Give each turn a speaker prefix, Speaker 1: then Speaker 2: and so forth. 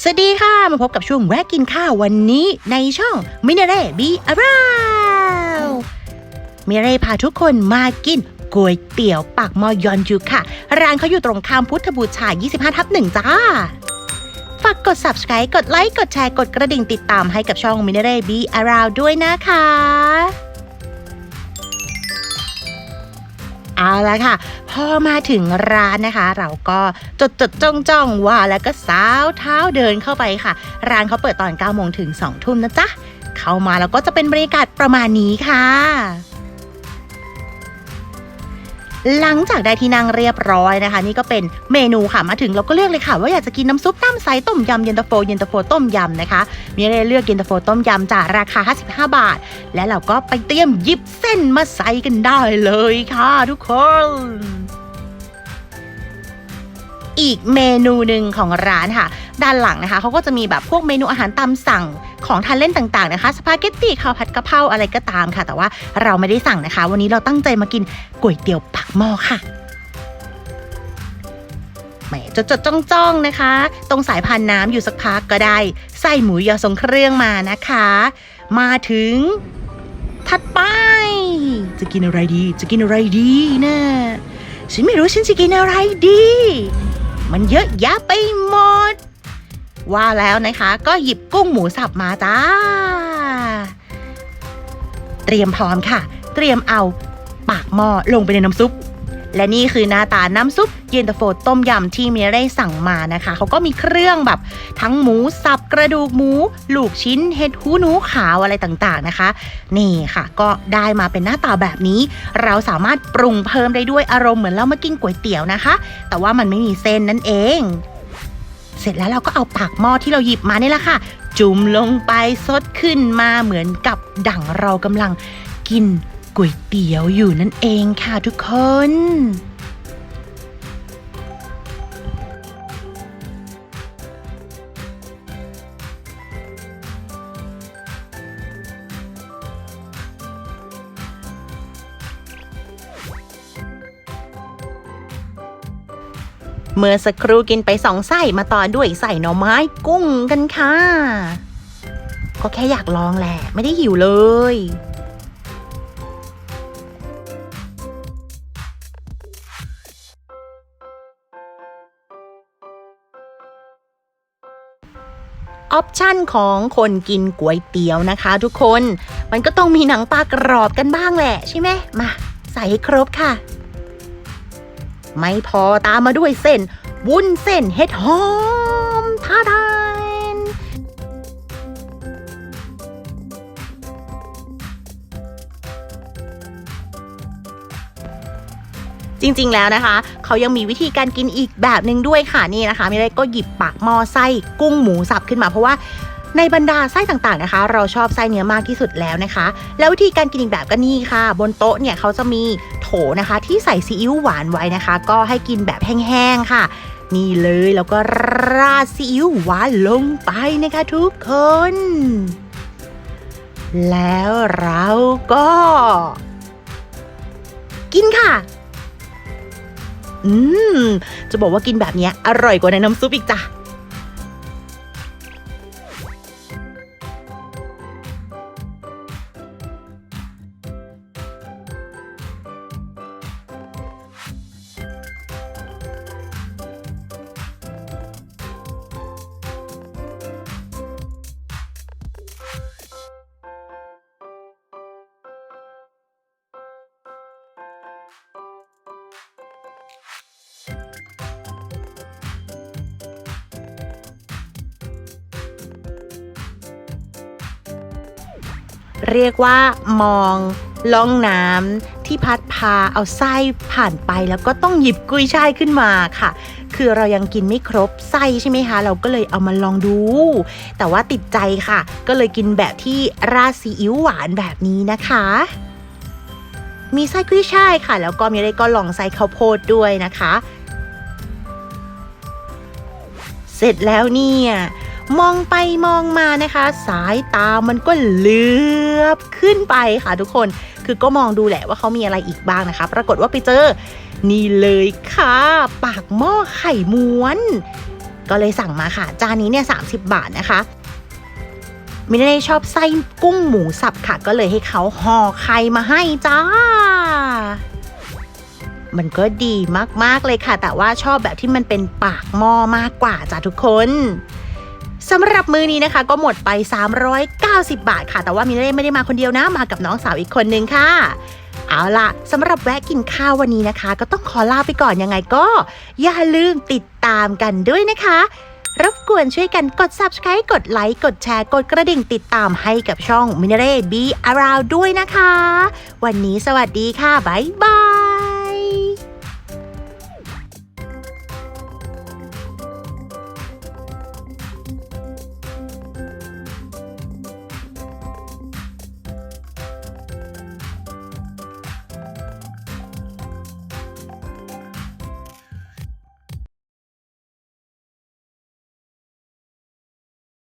Speaker 1: สวัสดีค่ะ มาพบกับช่วงแวะกินข้าววันนี้ในช่องมินาเร่บีอาราวมินเร่พาทุกคนมากินก๋วยเตี๋ยวปากหมอยอนยูค่ะ ร้านเขาอยู่ตรงข้ามพุทธบูชา 25 ทับหนึ่งจ้า ฝากกด subscribe กดไลค์ กดแชร์ กดกระดิ่งติดตามให้กับช่องมินาเร่บีอาราวด้วยนะคะ เอาละค่ะ พอมาถึงร้านนะคะ เราก็จดจดจ้องจ้องว่าแล้วก็สาวเท้าเดินเข้าไปค่ะ ร้านเขาเปิดตอน9โมงถึง2ทุ่มนะจ๊ะ เข้ามาแล้วก็จะเป็นบรรยากาศประมาณนี้ค่ะ หลังจากได้ที่นั่งเรียบร้อยนะคะ นี่ก็เป็นเมนูค่ะมาถึงเราก็เลือกเลยค่ะ ว่าอยากจะกินน้ำซุปน้ำใสต้มยำเย็นตาโฟเย็นตาโฟต้มยำนะคะ มีเลยเลือกเย็นตาโฟต้มยำจากราคา 55 บาท และเราก็ไปเตรียมหยิบเส้นมาใส่กันได้เลยค่ะทุกคนอีกเมนูหนึ่งของร้านค่ะ ด้านหลังนะคะเขาก็จะมีแบบพวกเมนูอาหารตามสั่ง ของทานเล่นต่างๆนะคะสปาเกตตี้ข้าวผัดกะเพราอะไรก็ตามค่ะ แต่ว่าเราไม่ได้สั่งนะคะ วันนี้เราตั้งใจมากินก๋วยเตี๋ยวปักหม้อค่ะแหมจดจดจ้องจ้องๆนะคะ ตรงสายพานน้ำอยู่สักพักก็ได้ ใส่หมูยอทรงเครื่องมานะคะ มาถึง ถัดไป จะกินอะไรดี จะกินอะไรดีนะฉันไม่รู้ฉันจะกินอะไรดี มันเยอะแยะไปหมด ว่าแล้วนะคะ ก็หยิบกุ้งหมูสับมาจ้า เตรียมพร้อมค่ะ เตรียมเอาปากหม้อลงไปในน้ำซุป และนี่คือหน้าตาน้ำซุปเย็นตาโฟต้มยำที่เมียได้สั่งมานะคะ เขาก็มีเครื่องแบบทั้งหมูสับกระดูกหมู ลูกชิ้นเห็ดหูหนูขาวอะไรต่างๆนะคะ นี่ค่ะ ก็ได้มาเป็นหน้าตาแบบนี้ เราสามารถปรุงเพิ่มได้ด้วยอารมณ์เหมือนเรามากินก๋วยเตี๋ยวนะคะ แต่ว่ามันไม่มีเส้นนั่นเอง เสร็จแล้วเราก็เอาปากหม้อที่เราหยิบมานี่แหละค่ะ จุ่มลงไปซดขึ้นมาเหมือนกับดั่งเรากำลังกินก๋วยเตี๋ยวอยู่นั่นเองค่ะทุกคน เมื่อสักครู่กินไปสองไส้มาต่อด้วยใส่หน่อไม้กุ้งกันค่ะ ก็แค่อยากลองแหละ ไม่ได้หิวเลยออปชันของคนกินก๋วยเตี๋ยวนะคะ ทุกคน มันก็ต้องมีหนังปลากรอบกันบ้างแหละใช่ไหมมา ใส่ให้ครบค่ะ ไม่พอตามมาด้วยเส้น วุ้นเส้นเห็ดหอมท่าทานจริงๆแล้วนะคะ เขายังมีวิธีการกินอีกแบบหนึ่งด้วยค่ะนี่นะคะมิเรก็หยิบปากหม้อไส้กุ้งหมูสับขึ้นมาเพราะว่าในบรรดาไส้ต่างๆนะคะ เราชอบไส้เนื้อมากที่สุดแล้วนะคะ แล้ววิธีการกินอีกแบบก็นี่ค่ะ บนโต๊ะเนี่ยเขาจะมี นะคะที่ใส่ซีอิ๊วหวานไว้นะคะ ก็ให้กินแบบแห้งๆค่ะ นี่เลยแล้วก็ราดซีอิ๊วหวานลงไปนะคะทุกคน แล้วเราก็ กินค่ะ อืม จะบอกว่ากินแบบเนี้ยอร่อยกว่าในน้ำซุปอีกจ้ะ เรียกว่ามองล่องน้ำที่พัดพาเอาไส้ผ่านไปแล้วก็ต้องหยิบกุยช่ายขึ้นมาค่ะ คือเรายังกินไม่ครบไส้ใช่ไหมคะ เราก็เลยเอามาลองดู แต่ว่าติดใจค่ะ ก็เลยกินแบบที่ราดซีอิ๊วหวานแบบนี้นะคะ มีไส้กุยช่ายค่ะ แล้วก็มีอะไรก็ลองไส้ข้าวโพดด้วยนะคะ เสร็จแล้วเนี่ย มองไปมองมานะคะ สายตามันก็เลือบขึ้นไปค่ะทุกคน คือก็มองดูแหละว่าเขามีอะไรอีกบ้างนะคะ ปรากฏว่าไปเจอ นี่เลยค่ะ ปากหม้อไข่ม้วน ก็เลยสั่งมาค่ะ จานนี้เนี่ย30บาทนะคะมินเน่ชอบไส้กุ้งหมูสับค่ะ ก็เลยให้เขาห่อไข่มาให้จ้า มันก็ดีมากๆเลยค่ะ แต่ว่าชอบแบบที่มันเป็นปากหม้อมากกว่าจ้าทุกคน สำหรับมือนี้นะคะ ก็หมดไป 390 บาทค่ะ แต่ว่ามินเน่ไม่ได้มาคนเดียวนะ มากับน้องสาวอีกคนนึงค่ะ เอาล่ะสำหรับแวะกินข้าววันนี้นะคะ ก็ต้องขอลาไปก่อนยังไงก็ อย่าลืมติดตามกันด้วยนะคะ รบกวนช่วยกันกด subscribe กดไลค์กดแชร์กดกระดิ่งติดตามให้กับช่อง m i n e r e Be Around ด้วยนะคะ วันนี้สวัสดีค่ะบ๊ายบาย